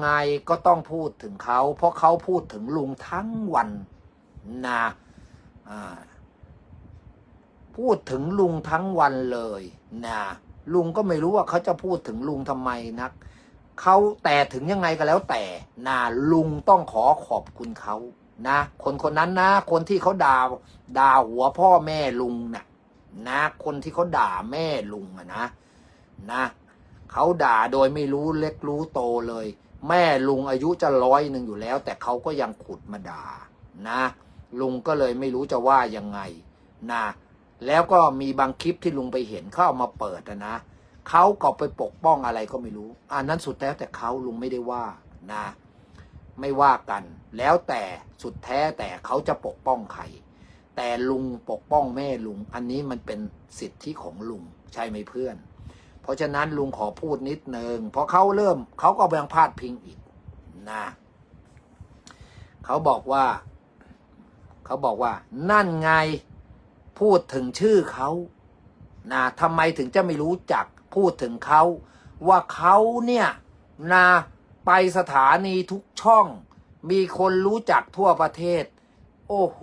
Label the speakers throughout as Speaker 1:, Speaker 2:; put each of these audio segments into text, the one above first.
Speaker 1: ไงก็ต้องพูดถึงเขา เพราะเขาพูดถึงลุงทั้งวันนะพูดถึงลุงทั้งวันเลยนะลุงก็ไม่รู้ว่าเขาจะพูดถึงลุงทำไมนักเขาแต่ถึงยังไงก็แล้วแต่นะลุงต้องขอขอบคุณเขานะ คนคนนั้นนะ คนที่เขาด่าด่าหัวพ่อแม่ลุงนะ่ะนะ คนที่เขาด่าแม่ลุงอะนะนะเขาด่าโดยไม่รู้เล็กรู้โตเลย แม่ลุงอายุจะร้อยหนึ่งอยู่แล้ว แต่เขาก็ยังขุดมาด่านะ ลุงก็เลยไม่รู้จะว่ายังไงนะแล้วก็มีบางคลิปที่ลุงไปเห็นเขาเอามาเปิดนะเขาก็ไปปกป้องอะไรก็ไม่รู้ อันนั้นสุดแล้วแต่เขาลุงไม่ได้ว่านะ ไม่ว่ากัน แล้วแต่สุดแท้แต่เขาจะปกป้องใครแต่ลุงปกป้องแม่ลุง อันนี้มันเป็นสิทธิของลุงใช่ไหมเพื่อน เพราะฉะนั้นลุงขอพูดนิดหนึ่งเพราะเขาเริ่มเขาก็ยังพาดพิงอีกนะเขาบอกว่า เขาบอกว่า นั่นไงพูดถึงชื่อเขานะทำไมถึงจะไม่รู้จักพูดถึงเขา ว่าเขาเนี่ยนะไปสถานีทุกช่อง มีคนรู้จักทั่วประเทศ โอ้โห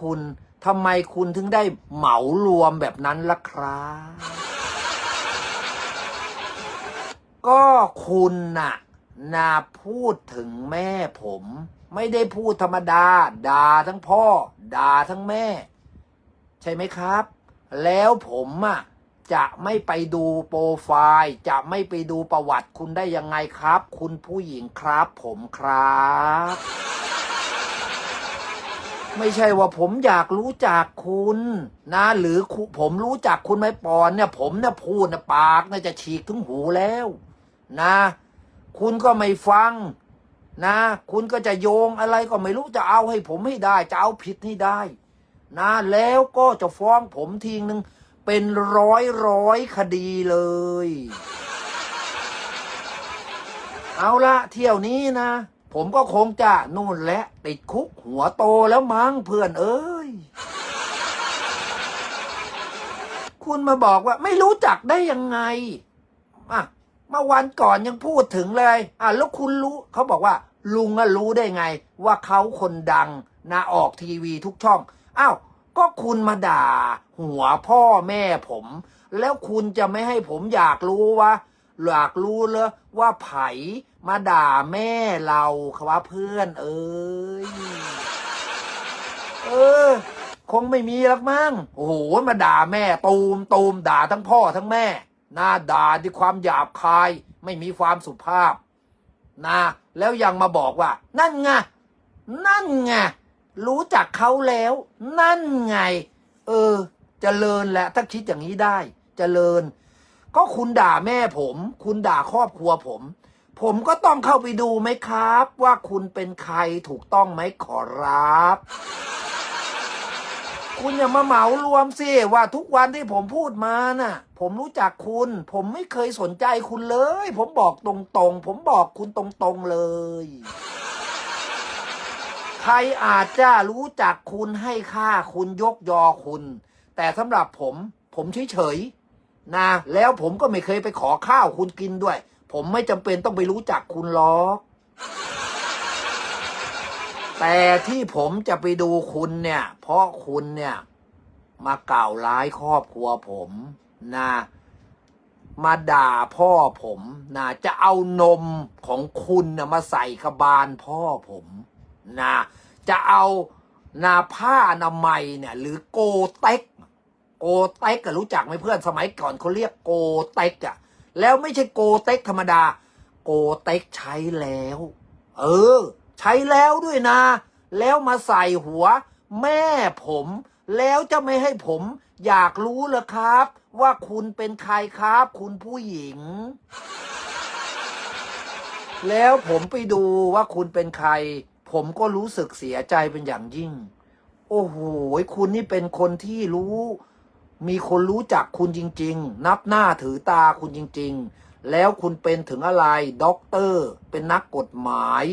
Speaker 1: คุณทำไมคุณถึงได้เหมารวมแบบนั้นล่ะครับ ก็คุณน่ะนาพูดถึงแม่ผม ไม่ได้พูดธรรมดา ด่าทั้งพ่อ ด่าทั้งแม่ ใช่ไหมครับ แล้วผมอะจะไม่ไปดูโปรไฟล์ จะไม่ไปดูประวัติคุณได้ยังไงครับ คุณผู้หญิงครับผมครับ ไม่ใช่ว่าผมอยากรู้จักคุณนะ หรือผมรู้จักคุณไหมปอนเนี่ย ผมเนี่ยพูดนะปากน่าจะฉีกถึงหูแล้ว นะ คุณก็ไม่ฟังนะ คุณก็จะโยงอะไรก็ไม่รู้จะเอาให้ผมให้ได้ จะเอาผิดให้ได้ นะ แล้วก็จะฟ้องผมทีนึงเป็นร้อยร้อยคดีเลย เอาละเที่ยวนี้นะ ผมก็คงจะนู่นแหละติดคุกหัวโตแล้วมั้งเพื่อนเอ้ย คุณมาบอกว่าไม่รู้จักได้ยังไงอะ เมื่อวันก่อนยังพูดถึงเลยอะแล้วคุณรู้เขาบอกว่า ลุงอะรู้ได้ไง ว่าเขาคนดังนะออกทีวีทุกช่องอ้าวก็คุณมาด่า หัวพ่อแม่ผม แล้วคุณจะไม่ให้ผมอยากรู้ว่าอยากรู้เลยว่าไผมาด่าแม่เราครับเพื่อนเอ้ยเออ คงไม่มีหรอกมั้งโอ้โหมาด่าแม่ตูมตูมด่าทั้งพ่อทั้งแม่ นะด่าด้วยความหยาบคาย ไม่มีความสุภาพนะแล้วยังมาบอกว่า นั่นไงนั่นไงรู้จักเขาแล้ว นั่นไง เออจเจริญแหละถ้าคิดอย่างนี้ได้จเจริญ ก็คุณด่าแม่ผม คุณด่าครอบครัวผม ผมก็ต้องเข้าไปดูไหมครับ ว่าคุณเป็นใครถูกต้องไหมขอรับ คุณอย่ามาเหมารวมสิว่าทุกวันที่ผมพูดมาน่ะ ผมรู้จักคุณ ผมไม่เคยสนใจคุณเลย ผมบอกตรงๆ ผมบอกคุณตรงๆเลย ใครอาจจะรู้จักคุณให้ค่าคุณยกยอคุณ แต่สำหรับผม ผมเฉยๆนะแล้วผมก็ไม่เคยไปขอข้าวคุณกินด้วย ผมไม่จำเป็นต้องไปรู้จักคุณหรอก แต่ที่ผมจะไปดูคุณเนี่ย เพราะคุณเนี่ย มากล่าวร้ายครอบครัวผมนะมาด่าพ่อผมนะจะเอานมของคุณนะมาใส่กระบาลพ่อผมนะจะเอานาผ้านาไมเนี่ย หรือโกเต็ก โกเต็กอะรู้จักไหมเพื่อนสมัยก่อนเขาเรียกโกเต็กอะแล้วไม่ใช่โกเต็กธรรมดา โกเต็กใช้แล้ว เออ ใช้แล้วด้วยนะ แล้วมาใส่หัว แม่ผม แล้วจะไม่ให้ผม อยากรู้เหรอครับ ว่าคุณเป็นใครครับ คุณผู้หญิง แล้วผมไปดูว่าคุณเป็นใคร ผมก็รู้สึกเสียใจเป็นอย่างยิ่ง โอ้โหคุณนี่เป็นคนที่รู้มีคนรู้จักคุณจริง ๆ นับหน้าถือตาคุณจริง ๆ แล้วคุณเป็นถึงอะไร ด็อกเตอร์ เป็นนักกฎหมาย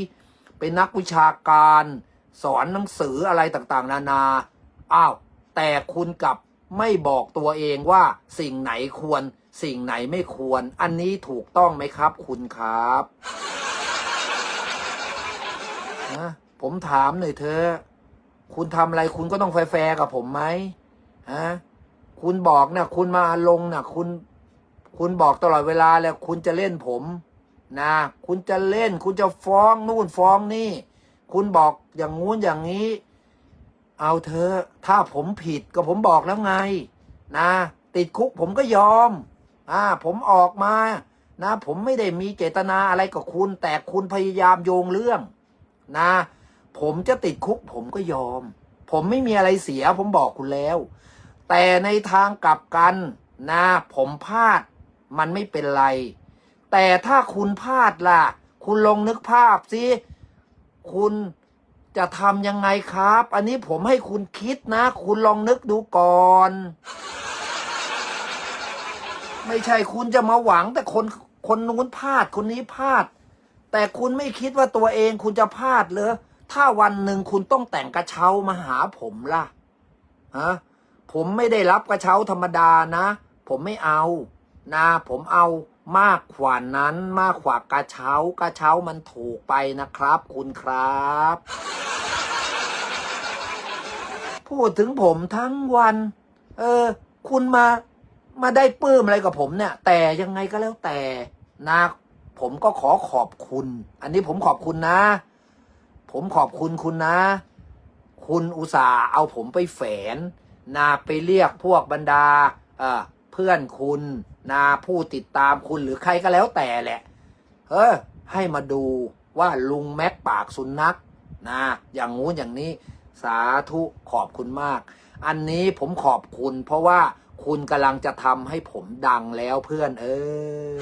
Speaker 1: เป็นนักวิชาการ สอนหนังสืออะไรต่างๆ นานา อ้าว แต่คุณกลับไม่บอกตัวเองว่าสิ่งไหนควร สิ่งไหนไม่ควร อันนี้ถูกต้องไหมครับ คุณครับนะผมถามหน่อยเธอ คุณทำอะไรคุณก็ต้องแฟร์กับผมไหมฮะคุณบอกนะคุณมาลงนะคุณ คุณบอกตลอดเวลาแล้วคุณจะเล่นผม นะ คุณจะเล่น คุณจะฟ้องนู่นฟ้องนี่ คุณบอกอย่างงู้นอย่างนี้ เอาเธอ ถ้าผมผิดก็ผมบอกแล้วไง นะ ติดคุกผมก็ยอม อ่า ผมออกมา นะ ผมไม่ได้มีเจตนาอะไรกับคุณ แต่คุณพยายามโยงเรื่อง นะ ผมจะติดคุกผมก็ยอม ผมไม่มีอะไรเสีย ผมบอกคุณแล้ว แต่ในทางกลับกัน นะ ผมพลาด มันไม่เป็นไร แต่ถ้าคุณพลาดล่ะ คุณลองนึกภาพสิคุณจะทำยังไงครับ อันนี้ผมให้คุณคิดนะ คุณลองนึกดูก่อน ไม่ใช่คุณจะมาหวัง แต่คนคนนู้นพลาดคนนี้พลาด แต่คุณไม่คิดว่าตัวเองคุณจะพลาดเลยถ้าวันหนึ่งคุณต้องแต่งกระเช้ามาหาผมล่ะฮะผมไม่ได้รับกระเช้าธรรมดานะ ผมไม่เอา นะ ผมเอา มากกว่านั้นมากกว่ากระเช้ากระเช้ามันถูกไปนะครับ คุณครับ พูดถึงผมทั้งวัน เออ คุณมามาได้ปลื้มอะไรกับผมเนี่ย แต่ยังไงก็แล้วแต่นะผมก็ขอขอบคุณ อันนี้ผมขอบคุณนะ ผมขอบคุณคุณนะ คุณอุตส่าห์เอาผมไปแฝนนาไปเรียกพวกบรรดา เอ่อ เพื่อนคุณนาผู้ติดตามคุณหรือใครก็แล้วแต่แหละ เออ ให้มาดูว่าลุงแม็กปากสุนัขนะ อย่างงู้นอย่างนี้สาธุขอบคุณมาก อันนี้ผมขอบคุณเพราะว่าคุณกำลังจะทำให้ผมดังแล้วเพื่อน เออ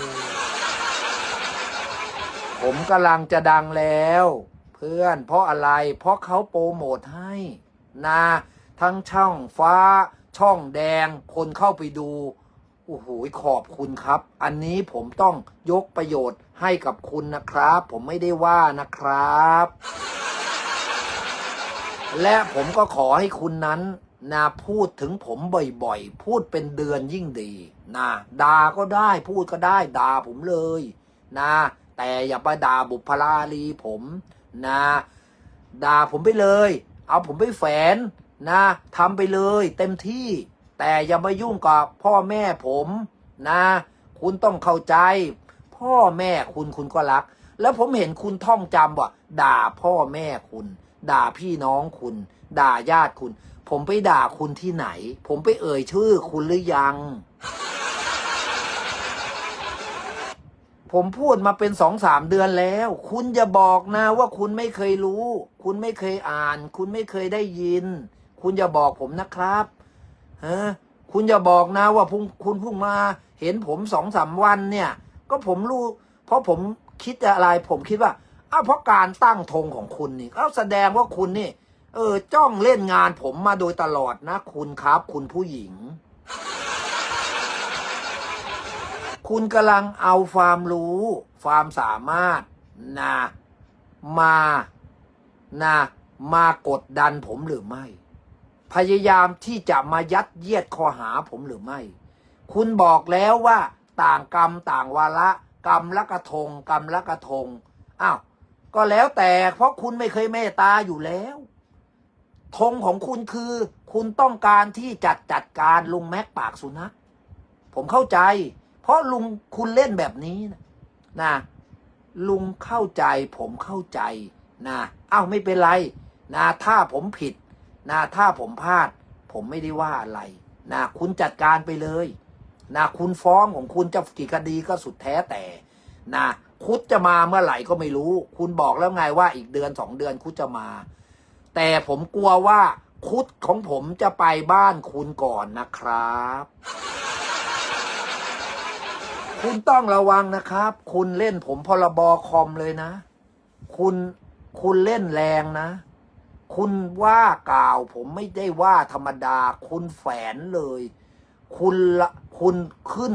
Speaker 1: ผมกำลังจะดังแล้ว เพื่อน เพราะอะไร เพราะเขาโปรโมทให้นะทั้งช่องฟ้าช่องแดง คนเข้าไปดู โอ้โหขอบคุณครับ อันนี้ผมต้องยกประโยชน์ให้กับคุณนะครับ ผมไม่ได้ว่านะครับ และผมก็ขอให้คุณนั้นนะพูดถึงผมบ่อยๆ พูดเป็นเดือนยิ่งดีนะด่าก็ได้พูดก็ได้ด่าผมเลยนะแต่อย่าไปด่าบุพลารีผมนะด่าผมไปเลย เอาผมไปแฝนนะทำไปเลยเต็มที่ แต่อย่ามายุ่งกับพ่อแม่ผมนะ คุณต้องเข้าใจ พ่อแม่คุณคุณก็รัก แล้วผมเห็นคุณท่องจำว่าด่าพ่อแม่คุณ ด่าพี่น้องคุณ ด่าญาติคุณ ผมไปด่าคุณที่ไหน ผมไปเอ่ยชื่อคุณหรือยัง ผมพูดมาเป็นสองสามเดือนแล้ว คุณอย่าบอกนะว่าคุณไม่เคยรู้ คุณไม่เคยอ่าน คุณไม่เคยได้ยิน คุณอย่าบอกผมนะครับ ฮะคุณอย่าบอกนะว่าพุ่งคุณพุ่งมาเห็นผมสองสามวันเนี่ย ก็ผมรู้ เพราะผมคิดอะไร ผมคิดว่าอ้าวเพราะการตั้งธงของคุณนี่ก็แสดงว่าคุณนี่ เออ จ้องเล่นงานผมมาโดยตลอดนะ คุณครับ คุณผู้หญิง คุณกำลังเอาความรู้ความสามารถนะมานะมากดดันผมหรือไม่ พยายามที่จะมายัดเยียดข้อหาผมหรือไม่ คุณบอกแล้วว่าต่างกรรมต่างวาระกรรมละกระทงกรรมละกระทงอ้าวก็แล้วแต่เพราะคุณไม่เคยเมตตาอยู่แล้วธงของคุณคือ คุณต้องการที่จัดจัดการลุงแม็กปากสุนัขผมเข้าใจ เพราะลุงคุณเล่นแบบนี้นะนะลุงเข้าใจ ผมเข้าใจนะเอ้าไม่เป็นไรนะถ้าผมผิด นะถ้าผมพลาด ผมไม่ได้ว่าอะไรนะคุณจัดการไปเลยนะคุณฟ้องของคุณจะกี่คดีก็สุดแท้แต่นะคุดจะมาเมื่อไหร่ก็ไม่รู้ คุณบอกแล้วไงว่าอีกเดือนสองเดือนคุดจะมา แต่ผมกลัวว่าคุดของผมจะไปบ้านคุณก่อนนะครับ คุณต้องระวังนะครับ คุณเล่นผมพรบอคอมเลยนะ คุณคุณเล่นแรงนะ คุณว่ากล่าว ผมไม่ได้ว่าธรรมดา คุณแฝนเลย คุณละคุณขึ้น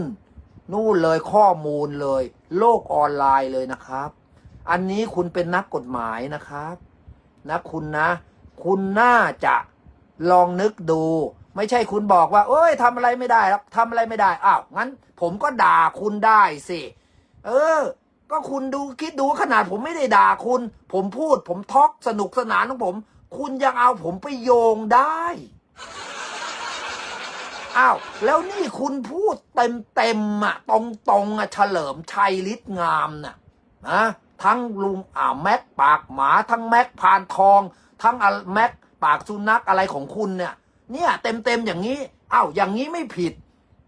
Speaker 1: นู่นเลยข้อมูลเลย โลกออนไลน์เลยนะครับ อันนี้คุณเป็นนักกฎหมายนะครับ นะคุณนะ คุณน่าจะลองนึกดู ไม่ใช่คุณบอกว่า เอ้ยทำอะไรไม่ได้หรอกทำอะไรไม่ได้อ้าวงั้น ผมก็ด่าคุณได้สิเออก็คุณดูคิดดูขนาดผมไม่ได้ด่าคุณ ผมพูดผมทอกสนุกสนานของผม คุณยังเอาผมไปโยงได้อ้าวแล้วนี่คุณพูดเต็มเต็มๆอะ ตรงตรงๆอะเฉลิมชัยฤทธิ์งามน่ะนะทั้งลุงอ่าแม็กปากหมาทั้งแม็กพานทอง ทั้งอะแม็กปากสุนัขอะไรของคุณเนี่ย เนี่ยเต็มเต็มๆอย่างนี้อ้าวอย่างนี้ไม่ผิด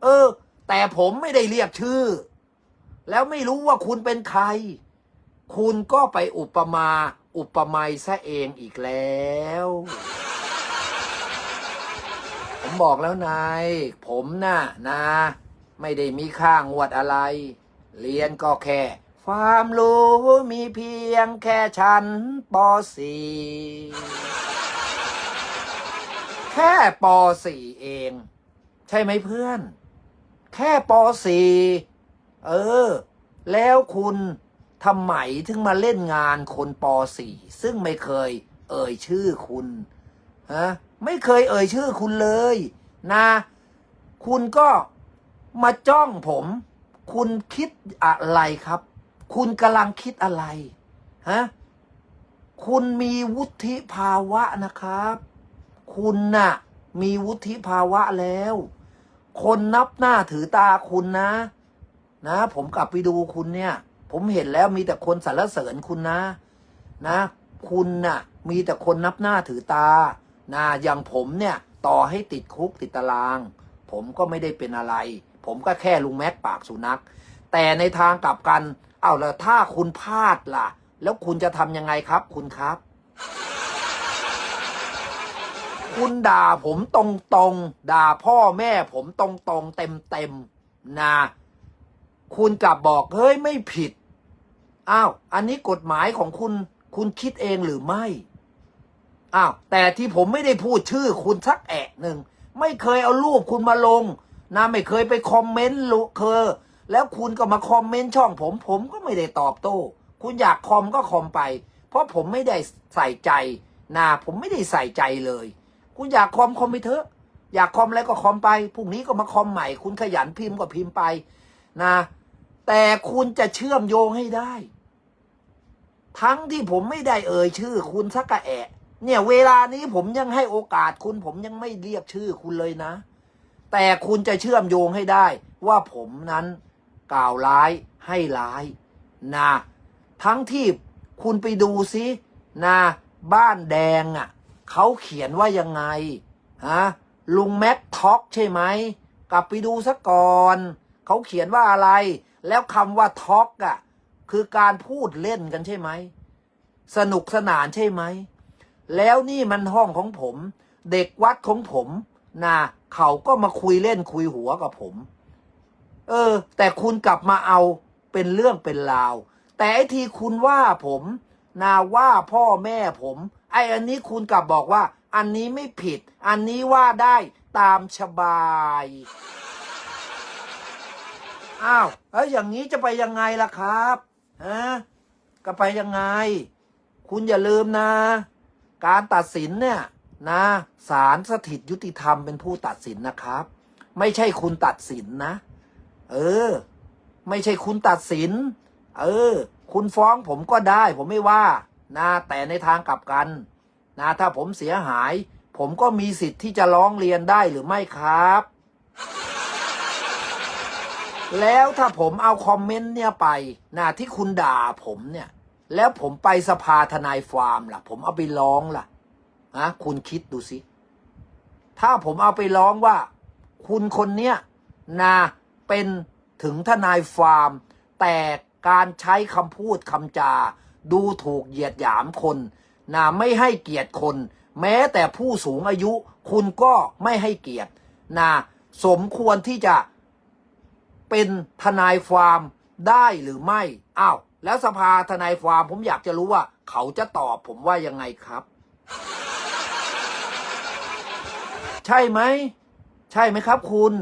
Speaker 1: เออ แต่ผมไม่ได้เรียกชื่อ แล้วไม่รู้ว่าคุณเป็นใคร คุณก็ไปอุปมา อุปมยซะเองอีกแล้ว ผมบอกแล้วนาย ผมน่ะนะ ไม่ได้มีค่างวดอะไร เรียนก็แค่ ความรู้มีเพียงแค่ชั้นป .4 แค่ป .4 เอง ใช่ไหมเพื่อน แค่ป .4 เออ แล้วคุณ ทำไมถึงมาเล่นงานคนป .4 ซึ่งไม่เคยเอ่ยชื่อคุณฮะไม่เคยเอ่ยชื่อคุณเลยนะ คุณก็มาจ้องผม คุณคิดอะไรครับ คุณกำลังคิดอะไรฮะคุณมีวุฒิภาวะนะครับ คุณน่ะมีวุฒิภาวะแล้ว คนนับหน้าถือตาคุณนะ นะ ผมกลับไปดูคุณเนี่ย ผมเห็นแล้วมีแต่คนสรรเสริญคุณนะ นะ คุณน่ะ มีแต่คนนับหน้าถือตา นะอย่างผมเนี่ย ต่อให้ติดคุกติดตาราง ผมก็ไม่ได้เป็นอะไร ผมก็แค่ลุงแม็กปากสุนัข แต่ในทางกลับกัน เอาแล้วถ้าคุณพลาดล่ะ แล้วคุณจะทำยังไงครับ คุณครับ คุณด่าผมตรงๆ ด่าพ่อแม่ผมตรงๆ เต็มๆนะคุณกลับบอกเฮ้ยไม่ผิด อ้าว อันนี้กฎหมายของคุณ คุณคิดเองหรือไม่ อ้าว แต่ที่ผมไม่ได้พูดชื่อคุณสักแอะหนึ่ง ไม่เคยเอารูปคุณมาลง นะไม่เคยไปคอมเมนต์ลุเคอแล้วคุณก็มาคอมเมนต์ช่องผม ผมก็ไม่ได้ตอบโต้ คุณอยากคอมก็คอมไป เพราะผมไม่ได้ใส่ใจนะผมไม่ได้ใส่ใจเลย คุณอยากคอมคอมไปเถอะ อยากคอมอะไรก็คอมไป พรุ่งนี้ก็มาคอมใหม่ คุณขยันพิมพ์ก็พิมพ์ไป นะ แต่คุณจะเชื่อมโยงให้ได้ ทั้งที่ผมไม่ได้เอ่ยชื่อ คุณสักกะแอะ เนี่ยเวลานี้ผมยังให้โอกาสคุณ ผมยังไม่เรียกชื่อคุณเลยนะ แต่คุณจะเชื่อมโยงให้ได้ ว่าผมนั้นกล่าวร้ายให้ร้ายนะทั้งที่คุณไปดูซินะบ้านแดงอะ่ะเขาเขียนว่ายังไงฮะลุงแม็กท็อกใช่ไหมกลับไปดูซะก่อนเขาเขียนว่าอะไร แล้วคำว่าท็อกอะ คือการพูดเล่นกันใช่ไหม สนุกสนานใช่ไหม แล้วนี่มันห้องของผม เด็กวัดของผมนะเขาก็มาคุยเล่นคุยหัวกับผม เออ แต่คุณกลับมาเอาเป็นเรื่องเป็นราว แต่ไอ้ทีคุณว่าผมนาว่าพ่อแม่ผม ไอ้อันนี้คุณกลับบอกว่า อันนี้ไม่ผิด อันนี้ว่าได้ตามสบายอ้าวแล้วอย่างนี้จะไปยังไงล่ะครับ ฮะก็ไปยังไง คุณอย่าลืมนะ การตัดสินเนี่ยนะศาลสถิตยุติธรรมเป็นผู้ตัดสินนะครับ ไม่ใช่คุณตัดสินนะ เออ ไม่ใช่คุณตัดสิน เออ คุณฟ้องผมก็ได้ ผมไม่ว่านะแต่ในทางกลับกันนะถ้าผมเสียหาย ผมก็มีสิทธิ์ที่จะร้องเรียนได้หรือไม่ครับ แล้วถ้าผมเอาคอมเมนต์เนี่ยไปนะที่คุณด่าผมเนี่ย แล้วผมไปสภาทนายฟาร์มล่ะ ผมเอาไปร้องล่ะนะคุณคิดดูสิ ถ้าผมเอาไปร้องว่า คุณคนเนี้ยนะเป็นถึงทนายฟาร์ม แต่การใช้คำพูดคำจา ดูถูกเหยียดหยามคนนะไม่ให้เกียรติคน แม้แต่ผู้สูงอายุ คุณก็ไม่ให้เกียรตินะสมควรที่จะ เป็นทนายฟามได้หรือไม่อ้าวแล้วสภาทนายฟามผมอยากจะรู้ว่า เขาจะตอบผมว่ายังไงครับ ใช่ไหม ใช่ไหมครับ คุณ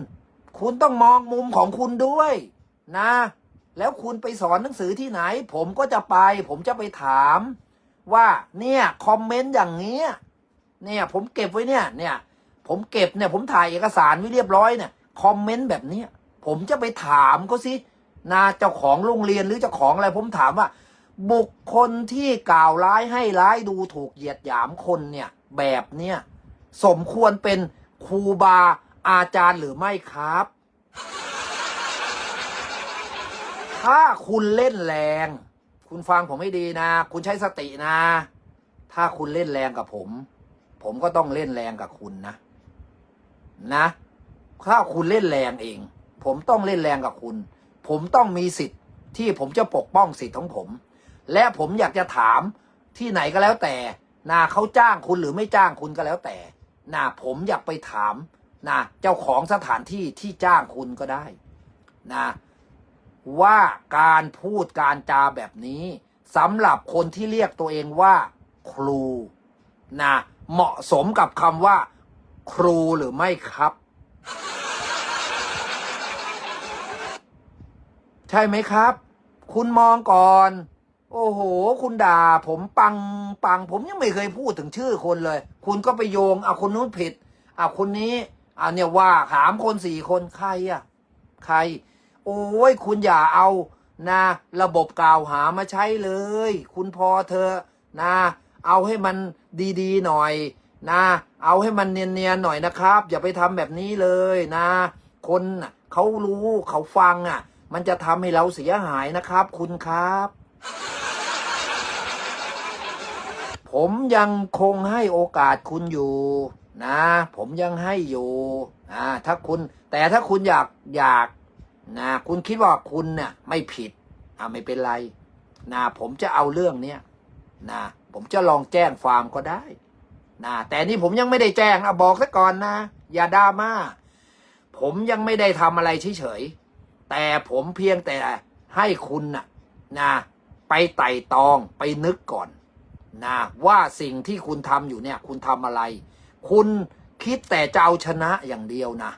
Speaker 1: คุณต้องมองมุมของคุณด้วย นะ แล้วคุณไปสอนหนังสือที่ไหน ผมก็จะไป ผมจะไปถาม ว่าเนี่ยคอมเมนต์อย่างเนี้ยเนี่ย ผมเก็บไว้เนี่ย เนี่ย ผมเก็บเนี่ย ผมถ่ายเอกสารไว้เรียบร้อยเนี่ยคอมเมนต์แบบเนี้ย ผมจะไปถามเขาสินะเจ้าของโรงเรียนหรือเจ้าของอะไรผมถามว่า บุคคลที่กล่าวร้ายให้ร้ายดูถูกเหยียดหยามคนเนี่ยแบบเนี้ยสมควรเป็นครูบาอาจารย์หรือไม่ครับ ถ้าคุณเล่นแรง คุณฟังผมให้ดีนะ คุณใช้สตินะ ถ้าคุณเล่นแรงกับผม ผมก็ต้องเล่นแรงกับคุณนะ นะ ถ้าคุณเล่นแรงเอง ผมต้องเล่นแรงกับคุณ ผมต้องมีสิทธิ์ที่ผมจะปกป้องสิทธิ์ของผม และผมอยากจะถามที่ไหนก็แล้วแต่นะเขาจ้างคุณหรือไม่จ้างคุณก็แล้วแต่นะผมอยากไปถามนะเจ้าของสถานที่ที่จ้างคุณก็ได้นะว่าการพูดการจาแบบนี้สำหรับคนที่เรียกตัวเองว่า ครูนะเหมาะสมกับคำว่า ครูหรือไม่ครับ ใช่ไหมครับ คุณมองก่อน โอ้โห คุณด่า ผมปังปัง ผมยังไม่เคยพูดถึงชื่อคนเลย คุณก็ไปโยงเอาคนนู้นผิดเอาคนนี้เอาเนี่ยว่าถามคนสี่คนใครอะใคร โอ้ยคุณอย่าเอานะระบบกล่าวหามาใช้เลย คุณพอเธอะนะ เอาให้มันดีๆหน่อยนะ เอาให้มันเนียนๆหน่อยนะครับ อย่าไปทำแบบนี้เลยนะ คนเขารู้เขาฟังอะ มันจะทำให้เราเสียหายนะครับ คุณครับ ผมยังคงให้โอกาสคุณอยู่ นะ ผมยังให้อยู่อ่าถ้าคุณ แต่ถ้าคุณอยากอยากนะคุณคิดว่าคุณเนี่ยไม่ผิดอ่าไม่เป็นไรนะผมจะเอาเรื่องเนี้ยนะผมจะลองแจ้งความก็ได้นะแต่นี่ผมยังไม่ได้แจ้งนะบอกซะก่อนนะ อย่าดราม่าผมยังไม่ได้ทำอะไรเฉยๆ แต่ผมเพียงแต่ให้คุณนะนะไปไต่ตองไปนึกก่อนนะว่าสิ่งที่คุณทำอยู่เนี่ย คุณทำอะไร คุณคิดแต่จะเอาชนะอย่างเดียวนะ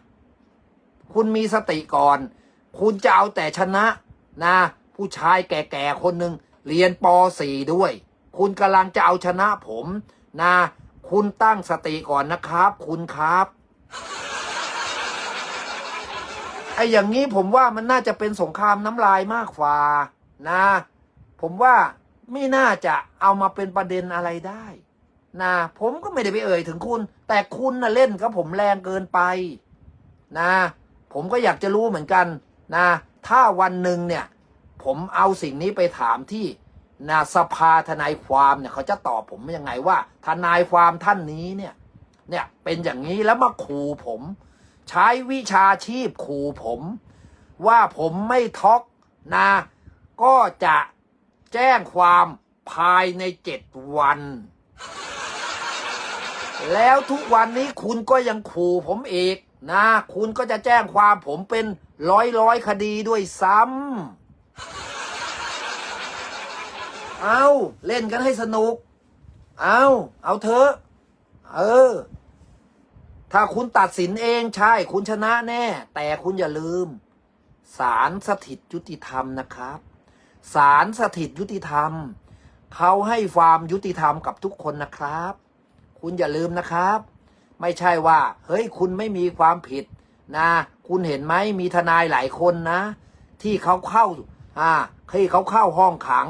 Speaker 1: คุณมีสติก่อน คุณจะเอาแต่ชนะนะ ผู้ชายแก่ๆคนหนึ่งเรียนป .4 ด้วย คุณกำลังจะเอาชนะผมนะ คุณตั้งสติก่อนนะครับ คุณครับ ไอ้อย่างนี้ผมว่ามันน่าจะเป็นสงครามน้ำลายมากกว่านะ ผมว่าไม่น่าจะเอามาเป็นประเด็นอะไรได้นะผมก็ไม่ได้ไปเอ่ยถึงคุณ แต่คุณน่ะเล่นกับผมแรงเกินไปนะ ผมก็อยากจะรู้เหมือนกันนะ ถ้าวันหนึ่งเนี่ย ผมเอาสิ่งนี้ไปถามที่นะสภาทนายความเนี่ยเขาจะตอบผมยังไงว่า ทนายความท่านนี้เนี่ย เนี่ยเป็นอย่างนี้แล้วมาขู่ผม ใช้วิชาชีพขู่ผม ว่าผมไม่ท็อกนะ ก็จะแจ้งความภายในเจ็ดวัน แล้วทุกวันนี้คุณก็ยังขู่ผมอีกนะ คุณก็จะแจ้งความผมเป็นร้อยร้อยคดีด้วยซ้ำ เอาเล่นกันให้สนุก เอาเอาเถอะ เออ ถ้าคุณตัดสินเองใช่ คุณชนะแน่ แต่คุณอย่าลืมศาลสถิตยุติธรรมนะครับศาลสถิตยุติธรรมเขาให้ความยุติธรรมกับทุกคนนะครับ คุณอย่าลืมนะครับ ไม่ใช่ว่า เฮ้ยคุณไม่มีความผิดนะ คุณเห็นไหมมีทนายหลายคนนะ ที่เขาเข้าอ่าที่เขาเข้าห้องขัง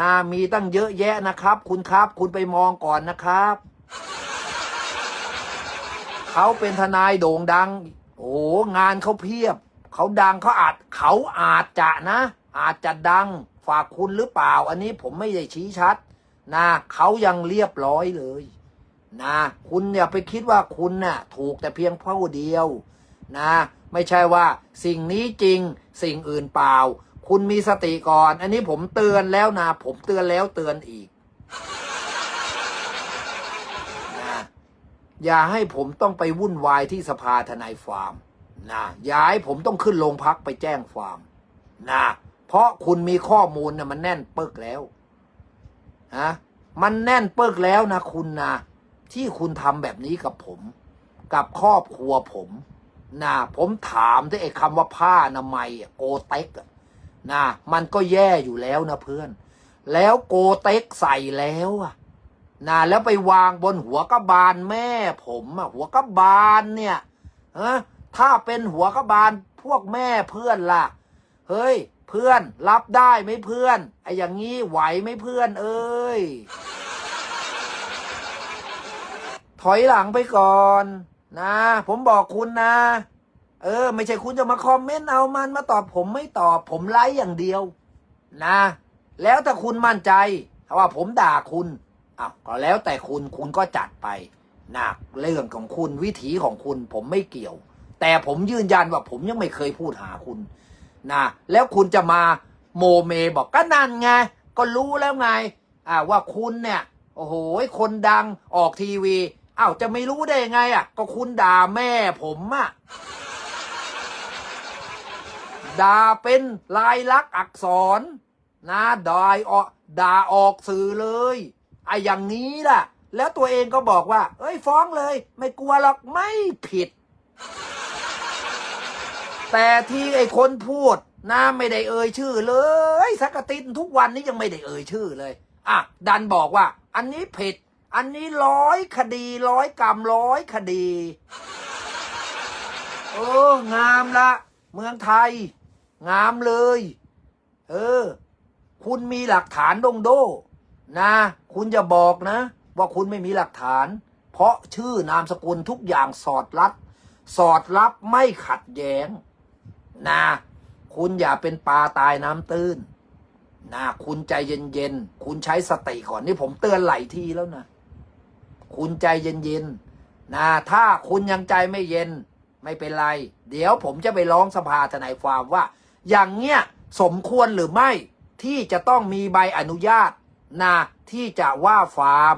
Speaker 1: นะมีตั้งเยอะแยะนะครับ คุณครับ คุณไปมองก่อนนะครับ เขาเป็นทนายโด่งดัง โอ้งานเขาเพียบ เขาดังเขาอาจเขาอาจจะนะ อาจจะดังฝากคุณหรือเปล่า อันนี้ผมไม่ได้ชี้ชัด นะเขายังเรียบร้อยเลย นะ คุณอย่าไปคิดว่าคุณน่ะ ถูกแต่เพียงผู้เดียว นะ ไม่ใช่ว่า สิ่งนี้จริงสิ่งอื่นเปล่า คุณมีสติก่อน อันนี้ผมเตือนแล้วนะ ผมเตือนแล้วเตือนอีกนะ อย่าให้ผมต้องไปวุ่นวายที่สภาทนายความนะอย่าให้ผมต้องขึ้นโรงพักไปแจ้งความนะเพราะคุณมีข้อมูลนะมันแน่นเปึกแล้วฮะมันแน่นเปึกแล้วนะคุณนะที่คุณทำแบบนี้กับผม กับครอบครัวผมนะผมถามที่ไอ้คำว่าผ้านามัยโกเต็กนะมันก็แย่อยู่แล้วนะเพื่อน แล้วโกเต็กใส่แล้วอะ นะแล้วไปวางบนหัวกระบาลแม่ผมอะหัวกระบาลเนี่ยฮะถ้าเป็นหัวกระบาลพวกแม่เพื่อนล่ะ เฮ้ย เพื่อนรับได้ไหมเพื่อนไอ้อย่างนี้ไหวไหมเพื่อน เอ้ย ถอยหลังไปก่อน นะ ผมบอกคุณนะ เออ ไม่ใช่คุณจะมาคอมเมนต์เอามันมาตอบผมไม่ตอบ ผมไลค์อย่างเดียว นะ แล้วถ้าคุณมั่นใจว่าผมด่าคุณ อ้าวก็แล้วแต่คุณคุณก็จัดไปนะเรื่องของคุณวิถีของคุณผมไม่เกี่ยว แต่ผมยืนยันว่าผมยังไม่เคยพูดหาคุณนะแล้วคุณจะมาโมเมบอกก็นั่นไง ก็รู้แล้วไงอ่าว่าคุณเนี่ย โอ้โหคนดังออกทีวีอ้าวจะไม่รู้ได้ไงอะ ก็คุณด่าแม่ผมอะด่าเป็นลายลักษณ์อักษร นะด่าออกด่าออกสื่อเลย ไอ้อย่างนี้ล่ะ แล้วตัวเองก็บอกว่า เอ้ยฟ้องเลย ไม่กลัวหรอกไม่ผิด แต่ที่ไอ้คนพูดนะไม่ได้เอ่ยชื่อเลยสักกตินทุกวันนี้ยังไม่ได้เอ่ยชื่อเลยอะดันบอกว่า อันนี้ผิด อันนี้ร้อยคดีร้อยกรรมร้อยคดีเอองามละ เมืองไทย งามเลย เออ คุณมีหลักฐานดงโด นะ คุณจะบอกนะ ว่าคุณไม่มีหลักฐาน เพราะชื่อนามสกุลทุกอย่างสอดรับ สอดรับไม่ขัดแย้งนะ คุณอย่าเป็นปลาตายน้ำตื้นนะคุณใจเย็นๆ คุณใช้สติก่อนนี่ผมเตือนหลายทีแล้วนะ คุณใจเย็นๆ นะ ถ้าคุณยังใจไม่เย็นไม่เป็นไร เดี๋ยวผมจะไปร้องสภาทนายความว่า อย่างเงี้ยสมควรหรือไม่ที่จะต้องมีใบอนุญาต นะที่จะว่าฟาร์ม